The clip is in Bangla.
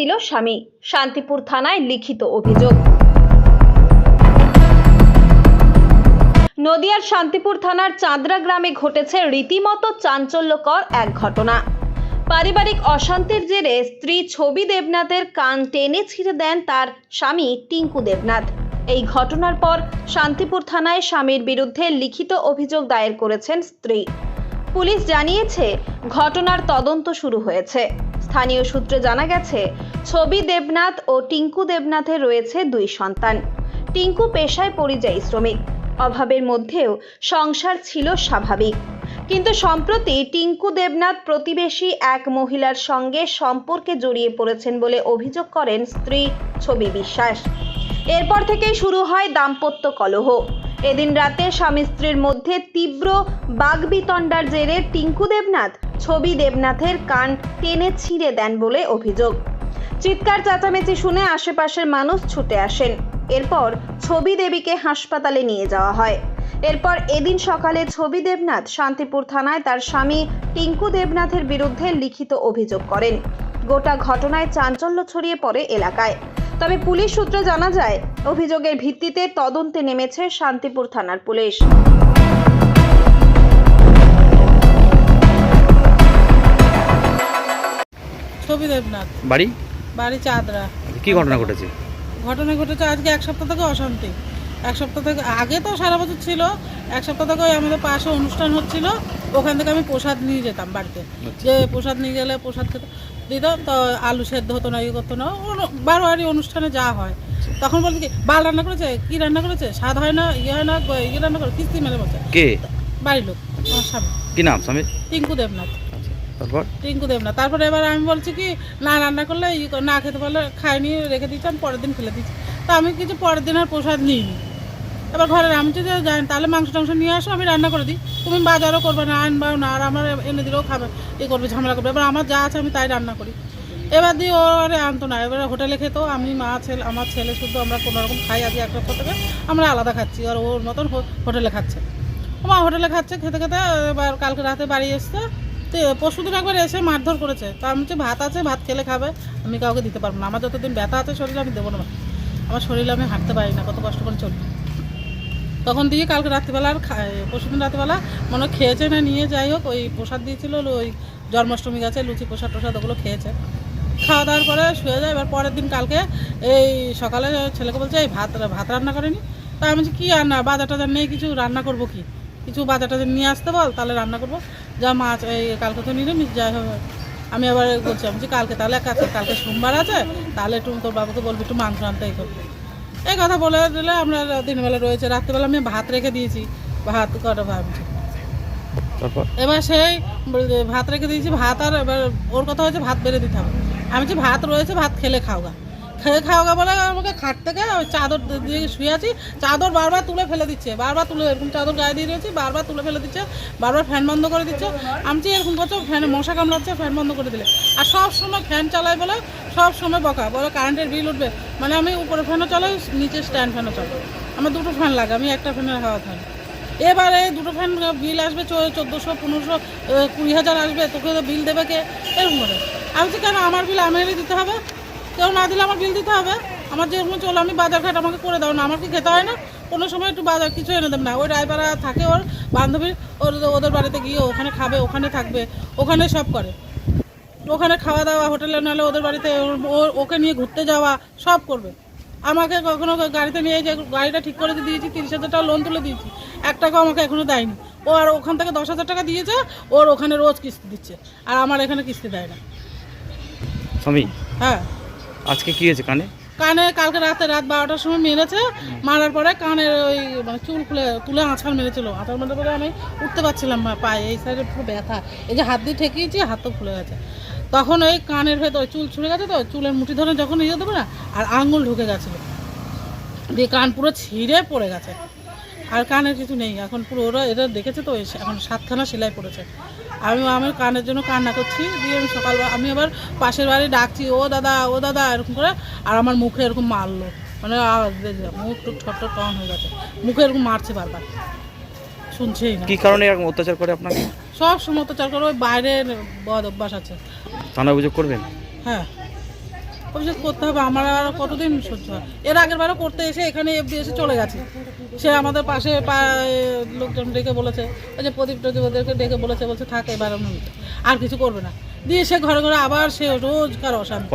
দিল স্বামী। শান্তিপুর থানায় লিখিত অভিযোগ। নদিয়ার শান্তিপুর থানার চাঁদরা গ্রামে ঘটেছে রীতিমতো চাঞ্চল্যকর এক ঘটনা। পারিবারিক অশান্তির জেরে স্ত্রী ছবি দেবনাথের কান টেনে ছিঁড়ে দেন তার স্বামী টিঙ্কু দেবনাথ। এই ঘটনার পর শান্তিপুর থানায় স্বামীর বিরুদ্ধে লিখিত অভিযোগ দায়ের করেছেন স্ত্রী। পুলিশ জানিয়েছে, ঘটনার তদন্ত শুরু হয়েছে। স্থানীয় সূত্রে জানা গেছে, ছবি দেবনাথ ও টিঙ্কু দেবনাথের রয়েছে দুই সন্তান। টিঙ্কু পেশায় পরিযায়ী শ্রমিক। অভাবের মধ্যেও সংসার ছিল স্বাভাবিক। কিন্তু সম্প্রতি টিঙ্কু দেবনাথ প্রতিবেশী এক মহিলার সঙ্গে সম্পর্কে জড়িয়ে পড়েছেন বলে অভিযোগ করেন স্ত্রী ছবি বিশ্বাস। এরপর থেকেই শুরু হয় দাম্পত্য কলহ। এদিন রাতে স্বামী স্ত্রীর মধ্যে তীব্র বাগবিতণ্ডার জেরে টিঙ্কু দেবনাথ ছবি দেবনাথের কান টেনে ছিঁড়ে দেন বলে অভিযোগ। চিৎকার চেঁচামেচি শুনে আশেপাশের মানুষ ছুটে আসেন। এরপর ছবি দেবীকে হাসপাতালে নিয়ে যাওয়া হয়। এরপর এদিন সকালে ছবি দেবনাথ শান্তিপুর থানায় তার স্বামী টিঙ্কু দেবনাথের বিরুদ্ধে লিখিত অভিযোগ করেন। গোটা ঘটনায় চাঞ্চল্য ছড়িয়ে পড়ে এলাকায়। তবে পুলিশ সূত্রে জানা যায় অভিযোগের ভিত্তিতে তদন্তে নেমেছে শান্তিপুর থানার পুলিশ। ছবি দেবনাথ। বাড়ি? বাড়ি চাঁদরা। কি ঘটনা ঘটেছে? ঘটনা ঘটেছে আজকে এক সপ্তাহ থেকে অশান্তি। এক সপ্তাহ থেকে আগে তো সারা বছর ছিল এক সপ্তাহ থেকে ওই আমাদের পাশে অনুষ্ঠান হচ্ছিল ওখান থেকে আমি প্রসাদ নিয়ে যেতাম বাড়িতে। যে প্রসাদ নিয়ে গেলে প্রসাদ খেতে দিতাম তো আলু সেদ্ধ হতো না ইয়ে করতো না। বারোয়ারি অনুষ্ঠানে যা হয়। তখন বলতে কি বাল রান্না করেছে? কি রান্না করেছে? স্বাদ হয় না ইয়ে হয় না ইয়ে রান্না করে কিস্তি মেরে বলছে। কে? বাড়ির লোক আমার স্বামী। কি নাম স্বামী? টিঙ্কু দেবনাথ। তারপর? টিঙ্কু দেব না তারপরে এবার আমি বলছি কি না রান্না করলে না খেতে পারলে খাইনি রেখে দিতাম পরের দিন ফেলে দিচ্ছি। তা আমি কিছু পরের দিন আর প্রসাদ নিইনি। এবার ঘরে আমি যদি তাহলে মাংস টাংস নিয়ে আসো, আমি রান্না করে দিই। তুমি বাজারও করবে না, আনবাও না, আর আমার এনে দিলেও খাবে, এ করবে, ঝামেলা করবে। এবার আমার যা আছে আমি তাই রান্না করি। এবার দিয়ে ও আরে আনতো না, এবার হোটেলে খেতো আমি, মা, ছেলে, আমার ছেলে শুধু আমরা কোনো রকম খাই, আজকে একটা থেকে আমরা আলাদা খাচ্ছি, আর ওর মতন হোটেলে খাচ্ছে। মা হোটেলে খাচ্ছে, খেতে খেতে, এবার কালকে রাতে বাড়ি এসছে, তো পরশুদিন একবার এসে মারধর করেছে। তা আমি বলছি, ভাত আছে, ভাত খেলে খাবে, আমি কাউকে দিতে পারব না। আমার যতদিন ব্যথা আছে, শরীরে আমি দেবো না। আমার শরীরে আমি হাঁটতে পারি না, কত কষ্ট করে চলি। তখন দিয়ে কালকে রাত্রিবেলা আর পরশুদিন রাত্রিবেলা মনে খেয়েছে না নিয়ে যাই হোক ওই প্রসাদ দিয়েছিল ওই জন্মাষ্টমী গেছে লুচি প্রসাদ প্রসাদ ওগুলো খেয়েছে। খাওয়া দাওয়ার পরে শুয়ে যায় এবার পরের দিন কালকে এই সকালে ছেলেকে বলছে এই ভাত ভাত রান্না করেনি? তা আমি কী রান্না বাজার টাজার নেই কিছু রান্না করব কি? কিছু বাজার টাজার নিয়ে আসতে বল তাহলে রান্না করব। যা মাছ এই কালকে তো নিরামিষ যাই হবে আমি আবার বলছি আমি বলছি, কালকে তাহলে এক কালকে সোমবার আছে তাহলে একটু তোর বাবাকে বলবি একটু মাংস আনতে এই করবি এই কথা বলে দিলে আমরা দিনবেলা রয়েছে রাত্রিবেলা আমি ভাত রেখে দিয়েছি ভাত কটা ভাবছি এবার সেই ভাত রেখে দিয়েছি ভাত আর এবার ওর কথা হয়েছে ভাত বেড়ে দিতে হবে। আমি যে ভাত রয়েছে ভাত খেলে খাওয়া খেয়ে খাওয়া বলে আমাকে খাট থেকে চাদর দিয়ে শুয়ে আছি। চাদর বারবার তুলে ফেলে দিচ্ছে, বারবার তুলে, এরকম চাদর গায়ে দিয়ে রয়েছি বারবার তুলে ফেলে দিচ্ছে, বারবার ফ্যান বন্ধ করে দিচ্ছে। আমি এরকম করছ, ফ্যানে মশা কামড়াচ্ছে, ফ্যান বন্ধ করে দিলে। আর সব সময় ফ্যান চালাই বলে সব সময় বকা, বলে কারেন্টের বিল উঠবে। মানে আমি উপরে ফ্যানও চালাই, নিচে স্ট্যান্ড ফ্যানও চালাই। আমার দুটো ফ্যান লাগে, আমি একটা ফ্যানের হাওয়া খাই। এবারে দুটো ফ্যান বিল আসবে চোদ্দোশো, পনেরোশো কুড়ি হাজার আসবে, তোকে বিল দেবে কে? এরকম করে। আমি কেন আমার বিল আমারই দিতে হবে? কেউ না দিলে আমার বিল দিতে হবে। আমার যেরকম চলো আমি বাজার ঘাট আমাকে করে দাও না। আমার কি খেতে হয় না? কোনো সময় একটু বাজার কিছু এনে দেবে না। ওই ড্রাইভাররা থাকে ওর বান্ধবীর ওর ওদের বাড়িতে গিয়ে ওখানে খাবে ওখানে থাকবে ওখানে সব করে। ওখানে খাওয়া দাওয়া হোটেলে নাহলে ওদের বাড়িতে ওকে নিয়ে ঘুরতে যাওয়া সব করবে। আমাকে কখনো গাড়িতে নিয়ে যে গাড়িটা ঠিক করে দিয়েছি তিরিশ হাজার টাকা লোন তুলে দিয়েছি এক টাকাও আমাকে এখনও দেয়নি। ও আর ওখান থেকে দশ হাজার টাকা দিয়েছে ওর ওখানে রোজ কিস্তি দিচ্ছে। আর আমার এখানে কিস্তি দেয় না। হ্যাঁ। আজকে কি হয়েছে কানে? কানে কালকে রাতে রাত বারোটার সময় মেরেছে, মারার পরে কানের ওই মানে চুল খুলে তুলে আঁচড় মেরেছিল। আঁচড় মেরে পরে আমি উঠতে পারছিলাম না পায়ে, এই সাইডে পুরো ব্যথা। এই যে হাত দিয়ে ঠেকিয়েছি, হাত তো ফুলে গেছে। তখন ওই কানের ভেতর চুল ছুঁড়ে গেছে তো, চুলের মুঠি ধরে যখন ইয়ে দেবো না, আর আঙুল ঢুকে গেছিল। দিয়ে কান পুরো ছিঁড়ে পড়ে গেছে। আর কানের কিছু নেই, এখন পুরো ওরা এটা দেখেছে তো এখন সাতখানা সেলাই পড়েছে। আমি আমার কানের জন্য কান্না করছি দিয়ে আমি সকাল আমি আবার পাশের বাড়ি ডাকছি ও দাদা ও দাদা এরকম করে আর আমার মুখে এরকম মারলো। মানে মুখ টুক ঠক ঠট টন হয়ে গেছে। মুখে এরকম মারছে বারবার। শুনছেই না। কি কারণে এরকম অত্যাচার করে আপনাকে? সব সময় অত্যাচার করে ওই বাইরে বদ অভ্যাস আছে। থানা অভিযোগ করবেন? হ্যাঁ। অভিযোগ করতে হবে, আমার আর কতদিন সহ্য হয়? এর আগের বারও করতে এসে এখানে এফডি এসে চলে গেছে। সে আমাদের পাশে লোকজন ডেকে বলেছে, ওই যে প্রদীপ টদীপ ওদেরকে ডেকে বলেছে, বলছে, থাকে এবার আর কিছু করবে না। দিয়ে সে ঘরে ঘরে আবার সে রোজকার অশান্তি।